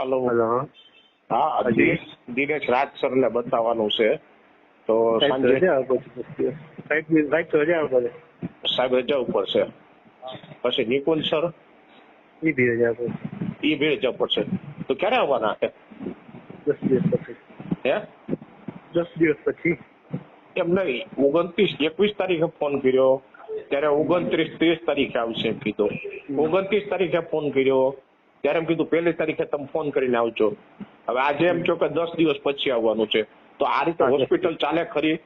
Hello hello હા દિનેશ રાજ સરને બતાવવાનું છે. તો સાંજે. સાહેબ રજા ઉપર છે. પછી નિકુલ સર? ઈ બી રજા ઉપર ઈ બી રજા ઉપર છે. તો ક્યારે આવવાના છે? દસ દિવસ પછી. હે? દસ દિવસ પછી. એમ નહીં ઓગણત્રીસ એકવીસ તારીખે ફોન કર્યો. ત્યારે ઓગણત્રીસ ત્રીસ તારીખે આવશે કીધો. ઓગણત્રીસ તારીખે ફોન કર્યો. ત્યારે એમ કીધું પહેલી તારીખે તમે ફોન કરીને આવજો. હવે આજે એમ કહો કે દસ દિવસ પછી આવવાનું છે. તો આ રીતે હોસ્પિટલ ચાલે ખરી?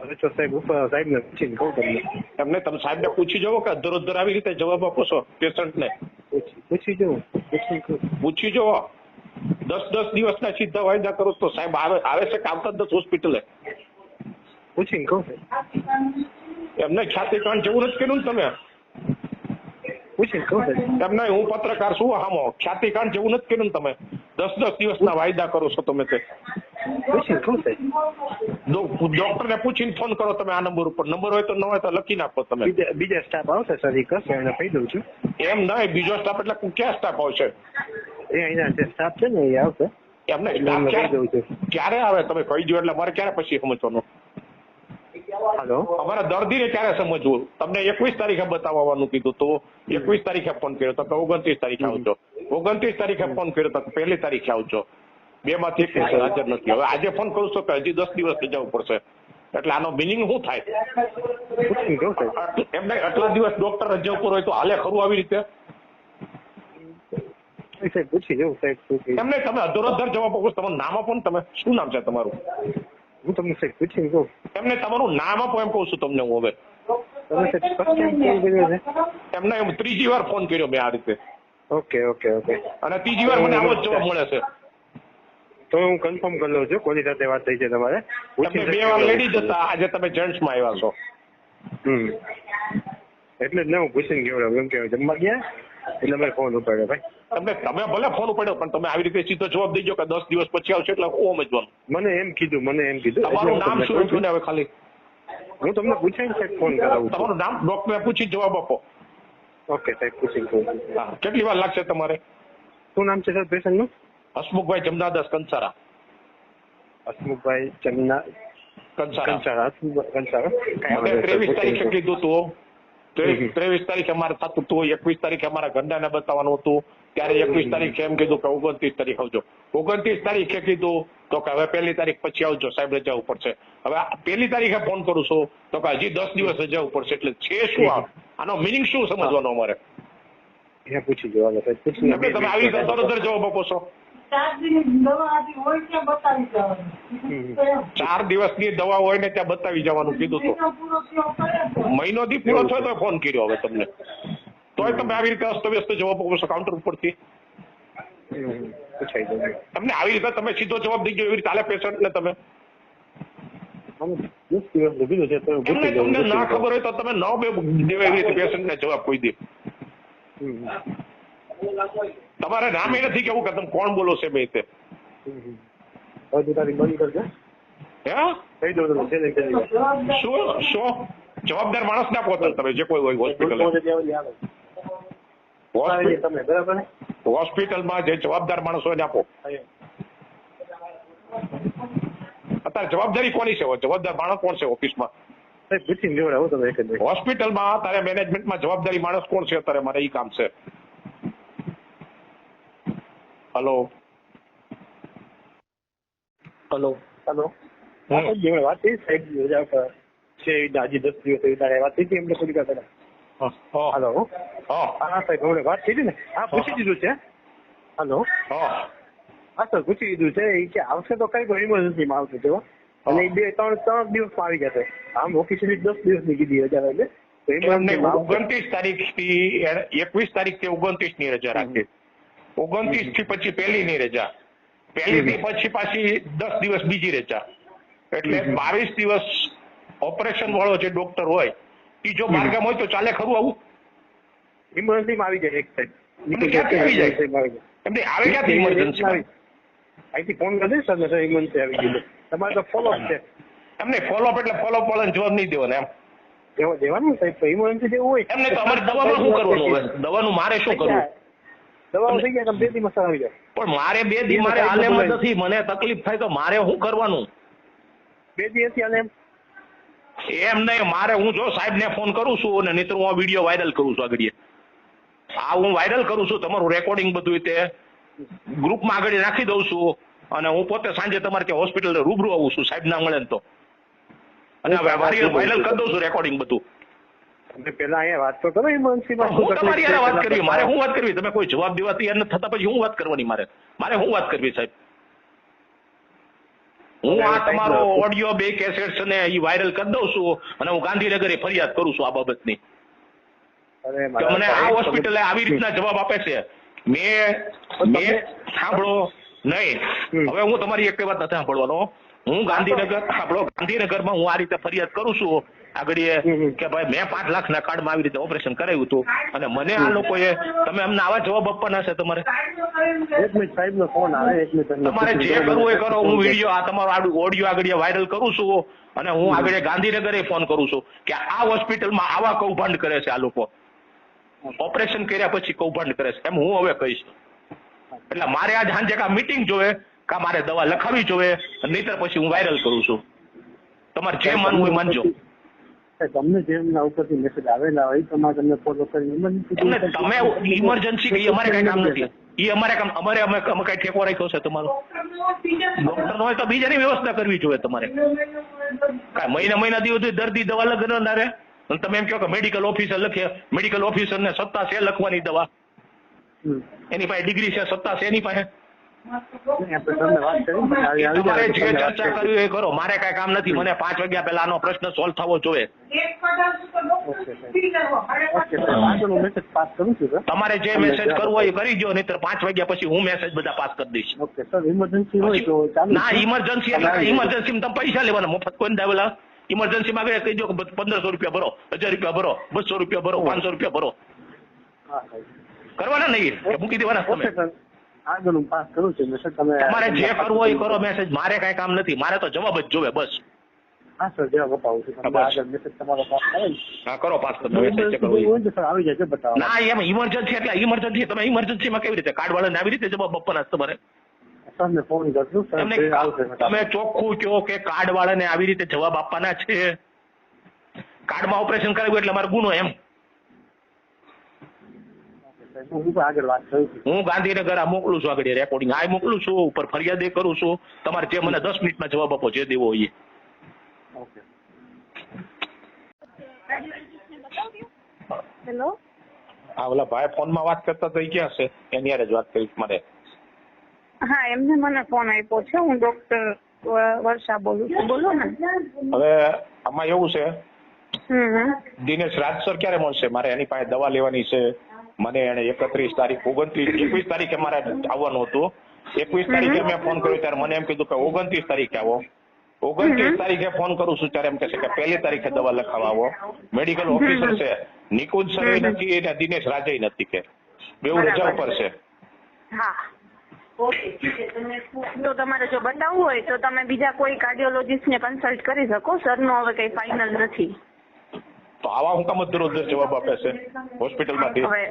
હવે તમે સાહેબ એમને સાહેબને પૂછી જવો કે અધર અધર આવી રીતે જવાબ આપો છો પેશન્ટને. પૂછી પૂછી જવું પૂછી જુઓ. દસ દસ દિવસના સીધા વાયદા કરો તો સાહેબ આવે આવે છે કે આવતા દસ હોસ્પિટલે પૂછીને કહું એમને ખ્યાતિ કાંડ જેવું નથી કર્યું ને તમે? એમ નહીં હું પત્રકાર છું હામો ખ્યાતિકાંડ જેવું નથી કર્યું ને તમે. દસ દસ દિવસના વાયદા કરો છો તમે તે. પૂછીને ડોક્ટરને પૂછીને ફોન કરો તમે આ નંબર ઉપર. નંબર હોય તો ન હોય તો લખી નાખો તમે. બીજા સ્ટાફ આવશે સર એ કરશે એને કહી દઉં છું. એમ નહીં બીજો સ્ટાફ એટલે ક્યાં સ્ટાફ આવશે? એ અહીંના જે સ્ટાફ છે ને એ આવશે. એમને કહી દઉં ક્યારે છું. ક્યારે આવે? તમે કહી દો એટલે મારે ક્યારે પછી સમજવાનું? અમારા દર્દીને ક્યારે સમજવું? તમને એકવીસ તારીખે બતાવવાનું કીધું તો. એકવીસ તારીખે ફોન કર્યો તો ઓગણત્રીસ તારીખે આવજો. ઓગણત્રીસ તારીખે ફોન કર્યો તો પહેલી તારીખે આવજો. બે માંથી એક હાજર નથી. હવે આજે ફોન કરું છું કે હજી દસ દિવસ જવું પડશે એટલે આનો મિનિંગ શું થાય? એમને આટલા દિવસ ડોક્ટર રજા ઉપર હોય તો હાલે ખરું આવી રીતે? પૂછી જવું સાહેબ એમને તમે અધોરધર જવાબ આપો. તમારું નામ આપો ને તમે. શું નામ છે તમારું? હું તમને સાહેબ પૂછીને કહું. તમને તમારું નામ આપો એમ કહું છું તમને હું હવે. તમે સાહેબ ફર્સ્ટ ટાઈમ કોલ કર્યો છે? એમને એમ ત્રીજી વાર ફોન કર્યો મેં આ રીતે. Okay okay okay. અને ત્રીજી વાર મને આવો જ જવાબ મળે છે. તો હું કન્ફર્મ કરી લઉં છું કોની સાથે વાત થઈ છે તમારે? તમે બે વાર લેડીઝ હતા આજે તમે જેન્ટ્સમાં આવ્યા છો. હમ. એટલે જ ને હું પૂછીને ગયો એમ કે જમવા ગયા? એટલે મેં ફોન ઉપાડ્યો ભાઈ. તમને તમે ભલે ફોન ઉપાડ્યો પણ તમે આવી રીતે સીધો જવાબ દઈ કે દસ દિવસ પછી આવશે એટલે હું સમજવાનું મને એમ કીધું મને એમ કીધું. તમારું નામ શું છું. ને હવે ખાલી? હું તમને પૂછાઈને સાહેબ ફોન કરાવું તમારું નામ? ડોક્ટરને પૂછી જવાબ આપો. ઓકે સાહેબ પૂછી હા કેટલી વાર લાગશે તમારે? શું નામ છે સર પેશન્ટનું? હસમુખભાઈ જમનાદાસ કંસારા. હસમુખભાઈ જમના કંસારા. કંસારા હસમુખભાઈ કંસારા. ત્રેવીસ તારીખે કીધું તું. ત્રેવીસ તારીખે અમારે થતું હતું એકવીસ તારીખે અમારા ગંડાને બતાવવાનું હતું. ત્યારે એકવીસ તારીખે એમ કીધું કે ઓગણત્રીસ તારીખ આવજો. ઓગણત્રીસ તારીખે કીધું તો કે હવે પહેલી તારીખ પછી આવજો સાહેબ રજા ઉપર છે. હવે આ પહેલી તારીખે ફોન કરું છું તો કે હજી દસ દિવસ રજા ઉપર છે એટલે છે શું આનો મિનિંગ શું સમજવાનો અમારે? પૂછી જવાનું તમે આવી રીતે તરત જવાબ આપો છો. ચાર દિનની દવા આપી હોય ત્યાં બતાવી હમ. જવાનું ચાર દિવસની દવા હોય ને ત્યાં બતાવી જવાનું કીધું તો. મહિનો થી પૂરો થયો તો ફોન કર્યો હવે તમને. તોય તમે આવી રીતે અસ્તવ્યસ્ત જવાબ આપો છો કાઉન્ટર ઉપરથી. તમને આવી રીતે તમે સીધો જવાબ દઈ એવી રીતે હાલે પેશન્ટ ને તમે. તમને ના ખબર હોય તો તમે ન બે દેવા એવી રીતે પેશન્ટ ને જવાબ કોઈ દે. તમારે નામ એ નથી કેવું કે તમે કોણ બોલો છે મેં તું. જવાબદાર માણસ ના પહોંચો તમે જે કોઈ હોય હોસ્પિટલ ને? હોસ્પિટલમાં જે જવાબદાર માણસ હોય એને આપો. અત્યારે જવાબદારી કોની છે? જવાબદાર માણસ કોણ છે ઓફિસમાં? હોસ્પિટલમાં તારે મેનેજમેન્ટમાં જવાબદારી માણસ કોણ છે? અત્યારે મારે એ કામ છે. હલો હલો હલો હા. સાહેબ વાત કરી સાહેબ રજા પર છે દાજી દસ દિવસ એવી તારે વાત થઈ હતી એમને થોડી પહેલા. હલો હા. સાહેબ હમણાં વાત થઈ હતી ને? હા પૂછી દીધું છે. હલો હા. સર પૂછી દીધું છે એ કે આવશે તો કઈ કોઈ ઇમરજન્સીમાં આવશે તેવા અને બે ત્રણ ત્રણ દિવસમાં આવી જશે આમ ઓફિશિયલી દસ દિવસની કીધી રજા એટલે. ઓગણત્રીસ તારીખથી એકવીસ તારીખથી ઓગણત્રીસની રજા રાખી. ઓગણત્રીસથી પછી પહેલી ની રજા. પહેલી થી પછી પાછી દસ દિવસ બીજી રજા. એટલે બાવીસ દિવસ ઓપરેશન વાળો જે ડોક્ટર હોય એ જો બારગામ હોય તો ચાલે ખરું આવું? ઇમરજન્સીમાં આવી જાય એક સાઈડ આવી જાય? એમને આવે ક્યાંથી ઇમરજન્સી અહીંથી ફોન કરી દઈશ ને સર ઇમરજન્સી આવી ગયું તમારે તો ફોલોઅપ છે. એમને ફોલોઅપ એટલે ફોલોઅપ વાળાને જવાબ નહીં દેવાનો એમ. દેવા દેવાનું સાહેબ ઇમરજન્સી જેવું હોય. એમને તો અમારે દવામાં શું કરવાનું હવે? દવાનું મારે શું કરવું? દવાઓ થઈ ગયા બે દિવસ આવી જાય પણ મારે બે દી મારે આલેમ નથી મને તકલીફ થાય તો મારે શું કરવાનું? બે દિવસથી આલેમ એમ? નહીં મારે હું જો સાહેબ ને ફોન કરું છું અને નહીતર હું વીડિયો વાયરલ કરું છું આગળ આ હું વાયરલ કરું છું તમારું રેકોર્ડિંગ બધું તે ગ્રુપમાં આગળ નાખી દઉં છું અને હું પોતે સાંજે તમારે ત્યાં હોસ્પિટલ રૂબરૂ આવું છું સાહેબ ના મળે તો અને વાયરલ કરી દઉં છું રેકોર્ડિંગ બધું. તમે પેલા અહીંયા વાત તો કરો ઇમરજન્સીમાં હું તમારી યાર વાત કરવી મારે શું વાત કરવી તમે કોઈ જવાબ દેવા તૈયાર નથી થતા પછી હું વાત કરવાની મારે? મારે શું વાત કરવી સાહેબ? હું આ તમારો ઓડિયો બે કેસેટ્સ ને એ વાયરલ કરી દઉં છું અને હું ગાંધીનગરે ફરિયાદ કરું છું આ બાબતની. મને આ હોસ્પિટલ હોસ્પિટલે આવી રીતના જવાબ આપે છે. મેં મેં સાંભળો નહીં. હવે હું તમારી એક વાત નથી સાંભળવાનો હું ગાંધીનગર આપણો ગાંધીનગરમાં હું આ રીતે ફરિયાદ કરું છું. આગળ એ હમ, હમ. કે ભાઈ મેં પાંચ લાખના કાર્ડમાં આવી રીતે ઓપરેશન કરાવ્યું હતું. અને મને આ લોકોએ તમે અમને આવા જવાબ આપવાના છે તમારે. એક મિનિટ સાહેબ નો ફોન આવે એક મિનિટ તમારે જે કરવું એ કરો. હું વીડિયો આ તમારો આ ઓડિયો આગળ વાયરલ કરું છું. અને હું આગળ ગાંધીનગરે ફોન કરું છું કે આ હોસ્પિટલમાં આવા કૌભાંડ કરે છે આ લોકો. ઓપરેશન કર્યા પછી કૌભાંડ કરે છે. એમ હું હવે કહીશ. એટલે મારે આજ સાંજે મીટિંગ જોવે. કા મારે દવા લખાવી જોવે નહીતર પછી હું વાયરલ કરું છું. તમારે જે મન હોય માનજો. તમને તમને જેમના ઉપરથી મેસેજ આવેલા હોય તમારે તમને ફોલો કરી એમને તમે ઇમરજન્સી કઈ અમારે કઈ કામ નથી. એ અમારે કામ અમારે અમે અમે કઈ ઠેકો રાખ્યો છે તમારો? ડોક્ટર હોય તો બીજાની વ્યવસ્થા કરવી જોઈએ તમારે. કાંઈ મહિના મહિના દિવસ દર્દી દવા લગનારે અને તમે એમ કહો કે મેડિકલ ઓફિસર લખે. મેડિકલ ઓફિસર ને સત્તા છે લખવાની દવા. એની પાસે ડિગ્રી છે સત્તા છે એની પાસે? ને, તમારે જે ચર્ચા કરવી એ કરો. મારે કઈ કામ નથી. મને પાંચ વાગ્યા પહેલા આનો પ્રશ્ન સોલ્વ થવો જોઈએ. ઓકે સાહેબ. આગળનો મેસેજ પાસ કરું છું સર તમારે જે મેસેજ કરવો હોય એ કરી દો નહીતર પાંચ વાગ્યા પછી હું મેસેજ બધા પાસ કરી દઈશ. ઓકે સર ઇમરજન્સી હોય તો ના ઇમરજન્સી એટલે ઇમરજન્સી તમે પૈસા લેવાના. મફત કોઈ દાવેલા? ઇમરજન્સી માં કહી દો કે પંદરસો રૂપિયા ભરો હજાર રૂપિયા ભરો બસો રૂપિયા ભરો પાંચસો રૂપિયા ભરો. કરવાના નહીં? કે મૂકી દેવાના તમે? આગળનું પાસ કરું છું મેસેજ તમે તમારે જે કરવું હોય કરો મેસેજ મારે કઈ કામ નથી. મારે તો જવાબ જ જોવે બસ. હા સર જવાબ અપાવું છું. તમે આગળ મેસેજ તમારો પાસ આવે હા કરો પાસ કરો મેસેજ કરવો હોય સર આવી જાય બતાવો ના એમ ઇમરજન્સી એટલે ઇમરજન્સી તમે ઇમરજન્સી માં કેવી રીતે? કાર્ડ વાળાને આવી રીતે જવાબ આપવાના છે તમારે? સરને ફોન કરશું સર આવશે તમે ચોખ્ખું કહો કે કાર્ડ વાળાને આવી રીતે જવાબ આપવાના છે? કાર્ડમાં ઓપરેશન કરાવ્યું એટલે મારો ગુનો એમ. હું આગળ વાત કરું હું ગાંધીનગર આ મોકલું છું આગળ રેકોર્ડિંગ આ મોકલું છું ઉપર ફરિયાદ એ કરું છું. તમારે જે મને દસ મિનિટમાં જવાબ આપો જે દેવો હોય એ. ઓકે. હેલો? હા ઓલા ભાઈ ફોનમાં વાત કરતા તો ઈ ક્યાં છે? એની જ વાત કરીશ મારે. હા એમને મને ફોન આપ્યો છે. હું ડોક્ટર વર્ષા બોલું છું. બોલો ને. હવે આમાં એવું છે દિનેશ રાજ સર ક્યારે મળશે? મારે એની પાસે દવા લેવાની છે. મને એને એકત્રીસ તારીખ ઓગણત્રીસ એકવીસ તારીખે મારે આવવાનું હતું. એકવીસ તારીખે મેં ફોન કર્યો ત્યારે મને એમ કીધું કે ઓગણત્રીસ તારીખે આવો. ઓગણત્રીસ તારીખે ફોન કરું છું ત્યારે એમ કહે છે કે પહેલી તારીખે દવા લખાવા આવો. મેડિકલ ઓફિસર છે. નિકુંજ સર નથી અને દિનેશ રાજય નથી કે. બેઉ રજા ઉપર છે. હા. તો તમારે જો બતાવવું હોય તો તમે બીજા કોઈ કાર્ડિયોલોજીસ્ટ ને કન્સલ્ટ કરી શકો. સરનો હવે કઈ ફાઇનલ નથી. તો આવા હું કામ દરરોજ જવાબ આપે છે હોસ્પિટલમાંથી. હવે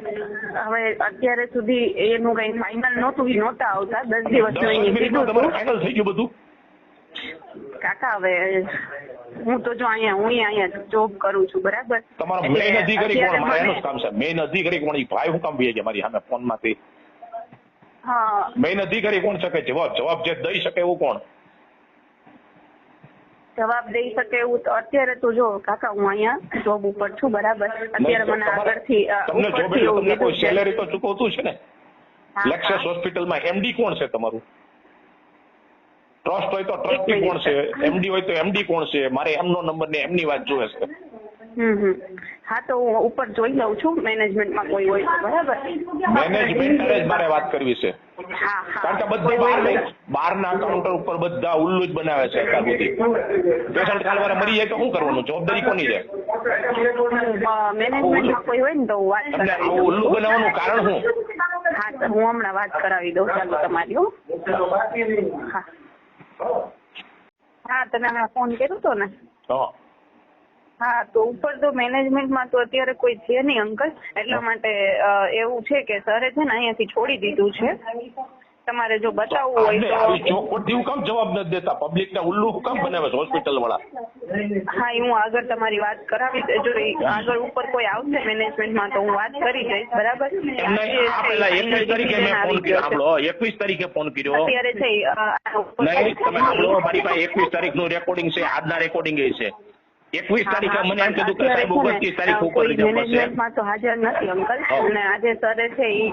હવે અત્યારે સુધી એનું કઈ ફાઇનલ નહોતું એ નહોતા આવતા દસ તમારું ફાઇનલ થઈ ગયું બધું? કાકા હવે હું તો જો અહીંયા હું અહીંયા જોબ કરું છું બરાબર? તમારો મેઇન અધિકારી કોણ? મારે એનું કામ છે. મેઇન અધિકારી કોણ? ભાઈ હું કામ ભી ગયા મારી સામે ફોનમાંથી. હા. મેઇન અધિકારી કોણ છે કે જવાબ? જવાબ જે દઈ શકે એવું કોણ? જવાબ દઈ શકે એવું તો અત્યારે તો જો કાકા હું અહીંયા જોબ ઉપર છું બરાબર? અત્યારે મને આગળથી તમને જોબ એટલે તમને કોઈ સેલેરી તો ચૂકવતું છે ને? લેક્સસ હોસ્પિટલમાં એમડી કોણ છે તમારું? ટ્રસ્ટ હોય તો ટ્રસ્ટી કોણ છે? એમડી હોય તો એમડી કોણ છે? મારે એમનો નંબર ને એમની વાત જોવે છે. હા તો હું ઉપર જોઈ લઉં છું મેનેજમેન્ટમાં કોઈ હોય તો બરાબર? મેનેજમેન્ટ મારે વાત કરવી છે. કારણ કે બધા બહાર નહીં. બહારના કાઉન્ટર ઉપર બધા ઉલ્લુ જ બનાવે છે અત્યાર સુધી. પેશન્ટ કાલવારે મરી જાય તો શું કરવાનું? જવાબદારી કોની છે? તો મેનેજમેન્ટમાં કોઈ હોય ને તો હું વાત તમને કરાવી આવું દઉં. ઉલ્લુ બનાવવાનું કારણ શું? હા તો હું હમણાં વાત કરાવી દઉં ચાલુ તમારી હા. હા. તમે ફોન કર્યો હતો ને? હા. હા તો ઉપર તો મેનેજમેન્ટમાં તો અત્યારે કોઈ છે નહીં અંકલ એટલા માટે એવું છે કે સરે છે ને અહીંયાથી છોડી દીધું છે. તમારે જો બતાવવું હોય તો ચોખવટથી કામ જવાબ નથી દેતા. પબ્લિક ને ઉલ્લુ કામ બનાવે છે હોસ્પિટલ વાળા. હા એ હું આગળ તમારી વાત કરાવી જો આગળ ઉપર કોઈ આવશે મેનેજમેન્ટમાં તો હું વાત કરી જઈશ બરાબર? એકવીસ તારીખે મેં ફોન કર્યો. આપણો એકવીસ તારીખે ફોન કર્યો. અત્યારે છે નહીં તમે મારી પાસે એકવીસ તારીખનું રેકોર્ડિંગ છે આજના રેકોર્ડિંગ એ છે. એકવીસ તારીખે મને એમ કીધું કે સાહેબ ઓગણત્રીસ તારીખ ઉપર કોઈ જવું મેનેજમેન્ટમાં તો હાજર નથી અંકલ અને આજે સરે છે એ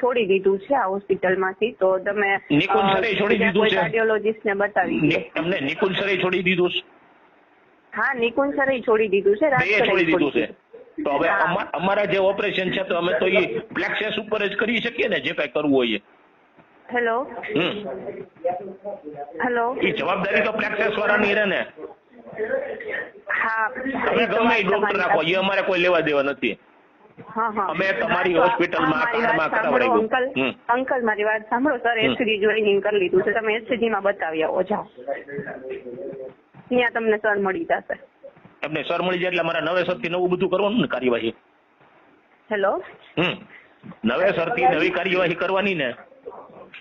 છોડી દીધું છે આ હોસ્પિટલમાંથી તો તમે નિકુંજ સરે છોડી દીધું છે? કાર્ડિયોલોજીસ્ટ ને બતાવી તમને નિકુંજ સરે છોડી દીધું છે? હા નિકુંજ સરે છોડી દીધું છે રાત છોડી દીધું છે તો હવે. અમારા જે ઓપરેશન છે તો અમે તો એ પ્લેક્સેસ ઉપર જ કરી શકીએ ને જે કઈ કરવું હોય. હેલો હેલો એ જવાબદારી તો પ્રેક્ટિસ વાળાની રહે ને. હા. તમે ગમે ડોક્ટર રાખો એ અમારે કોઈ લેવા દેવા નથી. અમે તમારી હોસ્પિટલમાં કાર્ડમાં સાંભળો, અંકલ. અંકલ મારી વાત સાંભળો સર. એસસીજી જોઈનિંગ કરી લીધું છે. તમે એસસીજી માં બતાવી આવો જાઓ. ત્યાં તમને સર મળી જશે. તમને સર મળી જાય એટલે મારા નવેસરથી નવું બધું કરવાનું ને કાર્યવાહી. Hello hmm. નવેસરથી નવી કાર્યવાહી કરવાની ને.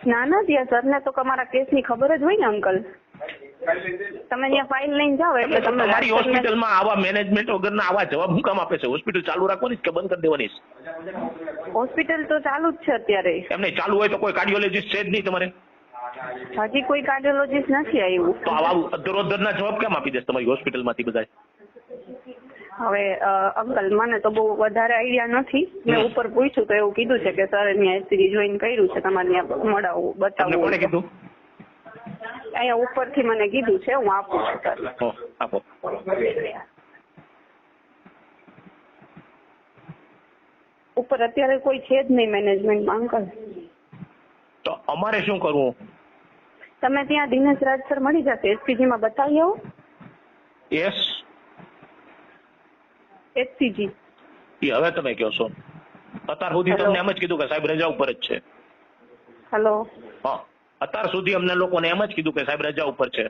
ના ના ત્યાં સરને તો તમારા કેસની ખબર જ હોય ને અંકલ તમે ત્યાં ફાઇલ લઈને જાઓ એટલે તમને તમારી હોસ્પિટલમાં આવા મેનેજમેન્ટ વગરના આવા જવાબ હું કામ આપે છે? હોસ્પિટલ ચાલુ રાખવાની કે બંધ કરી દેવાની છે? હોસ્પિટલ તો ચાલુ જ છે અત્યારે. એમને ચાલુ હોય તો કોઈ કાર્ડિયોલોજીસ્ટ છે જ નહીં તમારે. હજી કોઈ કાર્ડિયોલોજીસ્ટ નથી આવ્યું. તો આવા અધરોધરના જવાબ કેમ આપી દેશે તમારી હોસ્પિટલમાંથી બધા હવે અંકલ મને તો બહુ વધારે આઈડિયા નથી. મેં ઉપર પૂછ્યું તો એવું કીધું છે કે સર અહીંયા એસસીજી જોઈન કર્યું છે તમારે ત્યાં મળાવું બતાવવું તો. કીધું? અહીંયા ઉપરથી મને કીધું છે હું આપું છું સર આપો. ઉપર અત્યારે કોઈ છે જ નહીં મેનેજમેન્ટમાં અંકલ. તો અમારે શું કરવું? તમે ત્યાં દિનેશ રાજ સર મળી જશે એસપીજી માં બતાવી આવો. Yes SCG. એ હવે તમે કહો છો. અત્યાર સુધી તમને એમ જ કીધું કે સાહેબ રજા ઉપર જ છે. હેલો હા. અત્યાર સુધી અમને લોકોને એમ જ કીધું કે સાહેબ રજા ઉપર છે.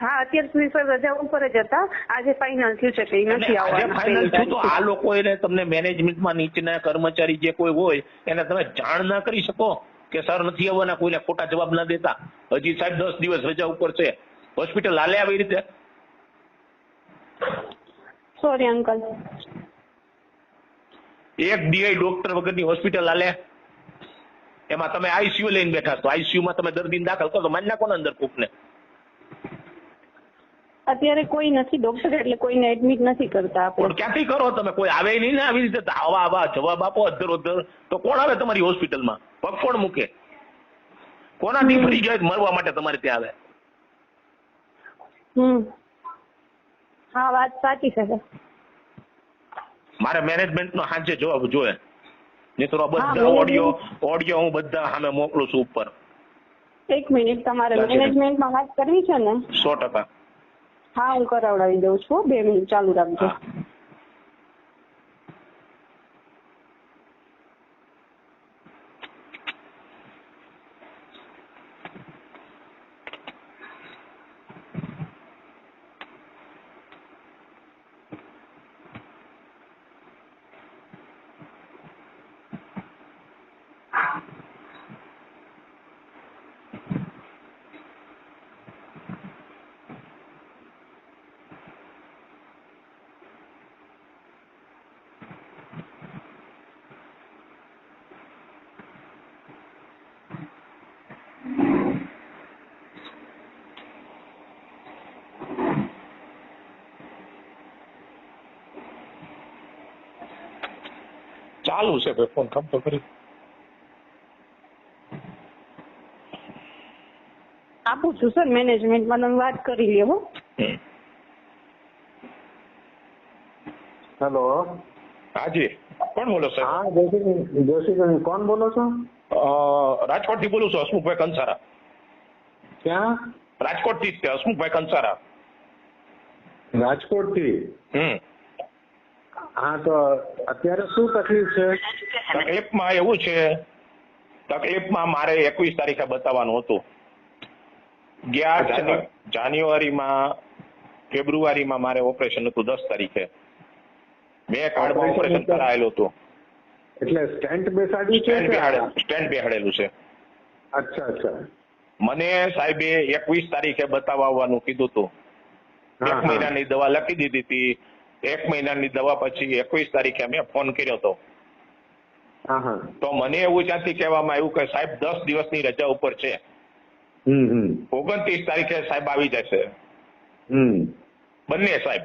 હા અત્યાર સુધી સર રજા ઉપર જ હતા. આજે ફાઇનલ થયું છે કે નથી આવવાનું ફાઇનલ થયું તો આ લોકો એને તમને મેનેજમેન્ટમાં નીચેના કર્મચારી જે કોઈ હોય એને તમે જાણ ના કરી શકો કે સર નથી આવવાના કોઈને ખોટા જવાબ ના દેતા. હજી સાહેબ દસ દિવસ રજા ઉપર છે. હોસ્પિટલ હાલે આવી રીતે? સોરી અંકલ એક ડીઆઈ ડોક્ટર વગરની હોસ્પિટલ હાલે. એમાં તમે આઈસીયુ લઈને બેઠા છો. આઈસીયુ માં તમે દર્દીને દાખલ કરો માન નાખો ને અંદર કોકને. અત્યારે કોઈ નથી ડોક્ટર એટલે કોઈને એડમિટ નથી કરતા આપણે. ક્યાંથી કરો તમે? કોઈ આવે નહીં ને આવી રીતે આવા આવા જવાબ આપો અધર અધર. તો કોણ આવે તમારી હોસ્પિટલમાં પગ કોણ મૂકે. કોનાથી ફરી જાય મરવા માટે તમારે ત્યાં આવે. હમ. હા વાત સાચી છે સર. મારે મેનેજમેન્ટ નો સાંજે જવાબ જોઈએ. નહીં તો બધા ઓડિયો ઓડિયો હું બધા સામે મોકલું છું ઉપર. એક મિનિટ તમારે. મેનેજમેન્ટમાં વાત. કરવી છે ને? સો ટકા. હા હું કરાવડાવી દઉં છું બે મિનિટ ચાલુ રાખજો હા. ચાલુ છે ભાઈ ફોન કામ તો કરી. આપું છું સર મેનેજમેન્ટમાં તમે વાત કરી લેવો હેલો હાજી. કોણ બોલો સર? હા જોશી જોશી કોણ બોલો છો? રાજકોટથી બોલું છું હસમુખભાઈ કંસારા. ક્યાં? રાજકોટથી જ છે હસમુખભાઈ કંસારા. રાજકોટથી હમ. હા તો અત્યારે શું તકલીફ છે? તકલીફમાં એવું છે તકલીફમાં મારે એકવીસ તારીખે બતાવવાનું હતું. ગયા જાન્યુઆરીમાં ફેબ્રુઆરીમાં મારે ઓપરેશન હતું દસ તારીખે. મેં કાર્ડમાં ઓપરેશન? કરાયેલું હતું. એટલે સ્ટેન્ટ બેસાડ્યું છે સ્ટેન્ટ બેહાડેલું છે. અચ્છા અચ્છા. મને સાહેબે એકવીસ તારીખે બતાવવાનું કીધું હતું. એક. મહિનાની દવા લખી દીધી હતી. એક મહિનાની દવા પછી એકવીસ તારીખે મેં ફોન કર્યો હતો. તો મને એવું ત્યાંથી કહેવામાં આવ્યું કે સાહેબ દસ દિવસની રજા ઉપર છે. ઓગણત્રીસ તારીખે સાહેબ આવી જશે. બંને સાહેબ.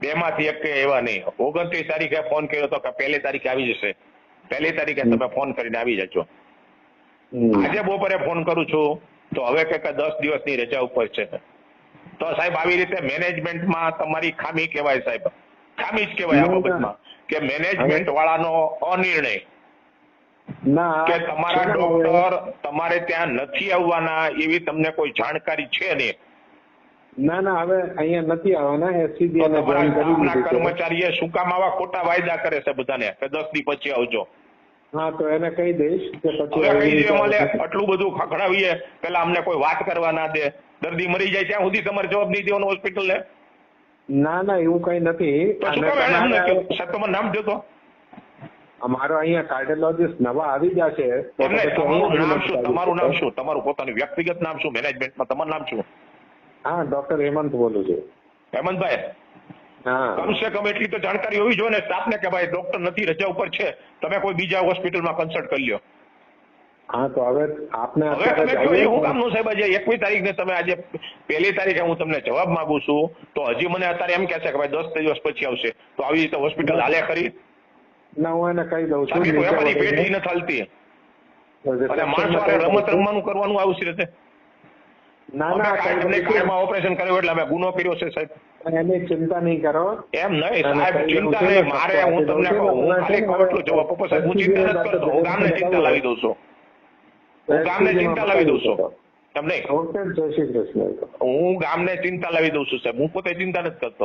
બેમાંથી એક એવા નહીં. ઓગણત્રીસ તારીખે ફોન કર્યો તો કે પહેલી તારીખે આવી જશે. પહેલી તારીખે તમે ફોન કરીને આવી જજો. આજે બપોરે ફોન કરું છું. તો હવે કે દસ દિવસની રજા ઉપર છે. તો સાહેબ આવી રીતે મેનેજમેન્ટમાં તમારી ખામી કહેવાય સાહેબ. ખામી જ કહેવાય આ. બાબતમાં કે મેનેજમેન્ટ વાળાનો અનિર્ણય ના કે તમારા ડોક્ટર તમારે ત્યાં નથી આવવાના એવી તમને કોઈ જાણકારી છે નહીં? ના ના હવે અહીંયા નથી આવવાના. એસસીબી. કર્મચારીએ શું કામ આવા ખોટા વાયદા કરે છે બધાને? કે દસ દી પછી આવજો. હા તો એને કહી દઈશ કે પછી આટલું બધું ખખડાવીએ પેલા અમને કોઈ વાત કરવા ના દે. દર્દી મરી જાય ત્યાં સુધી તમારે જવાબ નહીં દેવાનો હોસ્પિટલ ને? ના ના એવું કઈ નથી. તમારે- નામ જોતો અમારો અહીંયા કાર્ડિયોલોજીસ્ટ નવા આવી જશે તમારું નામ શું? તમારું નામ શું? તમારું પોતાનું વ્યક્તિગત નામ શું? મેનેજમેન્ટમાં તમારું નામ શું? હા ડોક્ટર હેમંત બોલું છું. હેમંતભાઈ? કમસે કમ એટલી તો જાણકારી હોવી જોઈએ ને. સ્ટાફને કે ભાઈ ડોક્ટર નથી રજા ઉપર છે. તમે કોઈ બીજા હોસ્પિટલમાં કન્સલ્ટ કરી લો હા તો હવે આપને હવે તમે હું કામનું સાહેબ આજે એકવી તારીખને તમે આજે પહેલી તારીખે હું તમને જવાબ માંગુ છું તો હજી મને અત્યારે એમ કહે છે કે ભાઈ દસ દિવસ પછી આવશે. તો આવી રીતે હોસ્પિટલ હાલે ખરી? ના હું એને કહી દઉં છું. પેઢી નથી હાલતી. અને માણસો રમત રમવાનું કરવાનું આવશે રીતે ના અમે ના કાંઈ કઈ તમને નથી. કાયમાં ઓપરેશન કર્યું એટલે અમે ગુનો કર્યો છે સાહેબ. એની ચિંતા નહીં કરો. એમ નહીં સાહેબ ચિંતા નહીં. ને, મારે હું તમને કહું હું ખાલી કહું એટલું જવાબ પપ્પા સાહેબ. હું ચિંતા નથી કરતો હું ગામને ચિંતા લાવી દઉં છું. હું ગામને ચિંતા લાવી દઉં છું. કૃષ્ણ. હું ગામને ચિંતા લાવી દઉં છું સાહેબ. હું પોતે ચિંતા નથી કરતો.